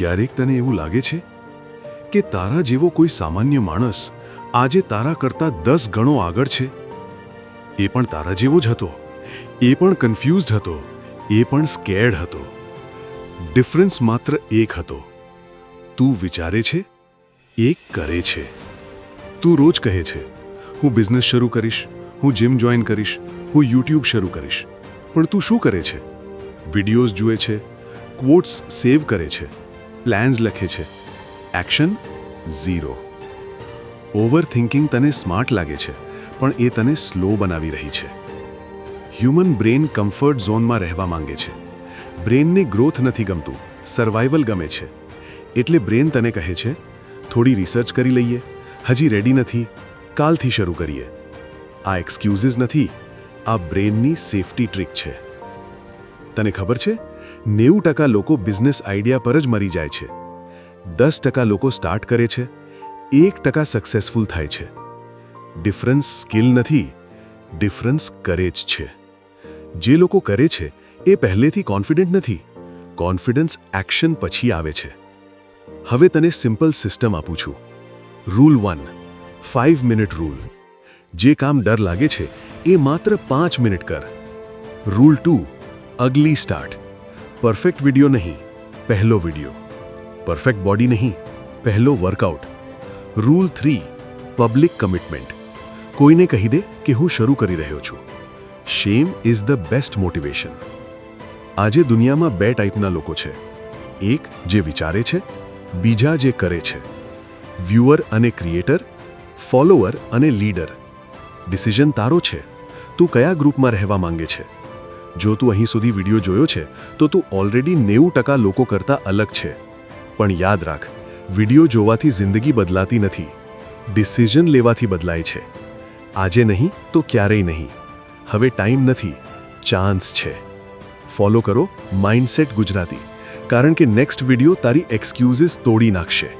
ક્યારેક તને એવું લાગે છે? કે તારા જેવો કોઈ સામાન્ય માણસ આજે તારા કરતાં દસ ગણો આગળ છે? એ પણ તારા જેવો જ હતો. એ પણ કન્ફ્યુઝડ હતો. એ પણ સ્કેર્ડ હતો. ડિફરન્સ માત્ર એક હતો. તું વિચારે છે? એ કરે છે. તું રોજ કહે છે, હું બિઝનેસ શરૂ કરીશ, હું જીમ જોઈન કરીશ, હું યુટ્યુબ શરૂ કરીશ. પણ તું શું કરે છે? વિડીયોઝ જુએ છે ક્વોટ્સ સેવ કરે છે. પ્લાન્સ લખે છે. Action, zero. ઓવર થિંકિંગ તને સ્માર્ટ લાગે છે, પણ એ તને સ્લો બનાવી રહી છે. હ્યુમન બ્રેન કમ્ફર્ટ ઝોનમાં રહેવા માંગે છે. બ્રેનને ગ્રોથ નથી ગમતું સર્વાઈવલ ગમે છે. એટલે બ્રેન તને કહે છે, થોડી રિસર્ચ કરી લઈએ, હજી રેડી નથી, કાલથી શરૂ કરીએ. આ એક્સક્યુઝિસ નથી, આ બ્રેનની સેફટી ટ્રીક છે. તને ખબર છે? નેવું ટકા લોકો બિઝનેસ આઈડિયા પર જ મરી જાય છે. દસ ટકા લોકો સ્ટાર્ટ કરે છે. એક ટકા સક્સેસફુલ થાય છે. ડિફરન્સ સ્કિલ નથી. ડિફરન્સ કરે જ છે. જે લોકો કરે છે, એ પહેલેથી કોન્ફિડન્ટ નથી. કોન્ફિડન્સ એક્શન પછી આવે છે. હવે તને સિમ્પલ સિસ્ટમ આપું છું. Rule one five minute rule. જે કામ ડર લાગે છે, એ માત્ર પાંચ મિનિટ કર. Rule two, અગલી start. Perfect video નહીં પહેલો વીડિયો પરફેક્ટ બોડી નહીં પહેલો workout rule three public commitment કોઈને કહી દે કે હું શરૂ કરી રહ્યો છું shame is the best motivation આજે દુનિયામાં બે ટાઈપના લોકો છે એક જે વિચારે છે બીજા જે કરે છે વ્યુઅર અને ક્રિએટર ફોલોવર અને લીડર ડિસિઝન તારો છે તું કયા ગ્રુપમાં રહેવા માંગે છે જો તું અહીં સુધી વીડિયો જોયો છે, તો તું ઓલરેડી નેવું ટકા લોકો કરતાં અલગ છે. પણ યાદ રાખ, વીડિયો જોવાથી જિંદગી બદલાતી નથી. ડિસિઝન લેવાથી બદલાય છે. આજે નહીં, તો ક્યારેય નહીં. હવે ટાઈમ નથી ચાન્સ છે. ફોલો કરો માઇન્ડસેટ ગુજરાતી. કારણ કે નેક્સ્ટ વીડિયો તારી એક્સક્યુઝિસ તોડી નાખશે.